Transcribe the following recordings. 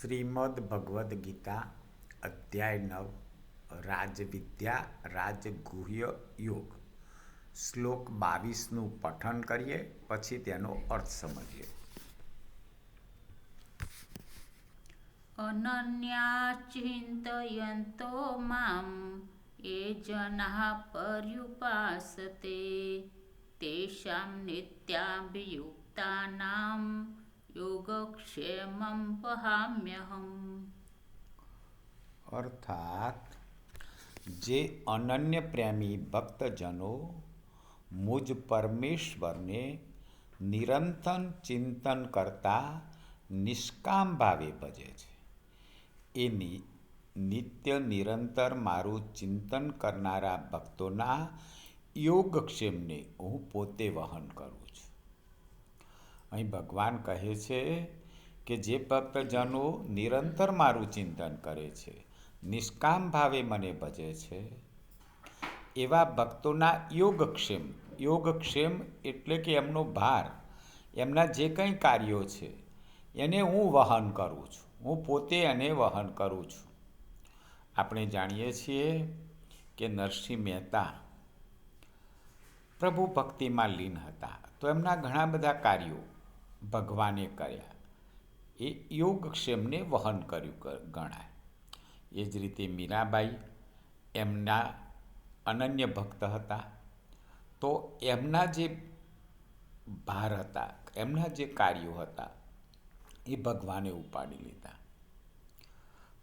શ્રીમદ ભગવદ્ ગીતા, અધ્યાય નવ, રાજવિદ્યા, રાજગુહ્ય યોગ. શ્લોક બાવીસનું પઠન કરીએ, પછી તેનો અર્થ સમજીએ. અનન્યા ચિંતયંતો મામ, એ જના પર્યુપાસતે, તેષામ નિત્યાભિયુક્તાનામ. યોગક્ષેમં વહામ્યહમ અર્થાત જે અનન્ય પ્રેમી ભક્તજનો મુજ પરમેશ્વરને નિરંતર ચિંતન કરતા નિષ્કામ ભાવે ભજે છે એની નિત્ય નિરંતર મારું ચિંતન કરનારા ભક્તોના યોગક્ષેમને હું પોતે વહન કરું છું અહીં ભગવાન કહે છે કે જે ભક્તજનો નિરંતર મારું ચિંતન કરે છે, નિષ્કામ ભાવે મને ભજે છે. એવા ભક્તોના યોગક્ષેમ યોગક્ષેમ એટલે કે એમનો ભાર, એમના જે કંઈ કાર્યો છે, એને હું વહન કરું છું. હું પોતે એને વહન કરું છું. આપણે જાણીએ છીએ કે નરસિંહ મહેતા પ્રભુ ભક્તિમાં લીન હતા. તો એમના ઘણા બધા કાર્યો ભગવાને કર્યા. એ યોગક્ષેમને વહન કર્યું ગણાય. એ જ રીતે મીરાબાઈ એમના અનન્ય ભક્ત હતા. તો એમના જે ભાર હતા, એમના જે કાર્યો હતા, એ ભગવાને ઉપાડી લીધા.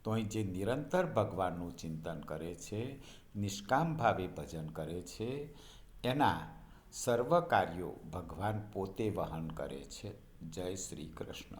તો અહીં જે નિરંતર ભગવાનનું ચિંતન કરે છે, નિષ્કામ ભાવે ભજન કરે છે, એના સર્વ કાર્યો ભગવાન પોતે વહન કરે છે. જય શ્રી કૃષ્ણ.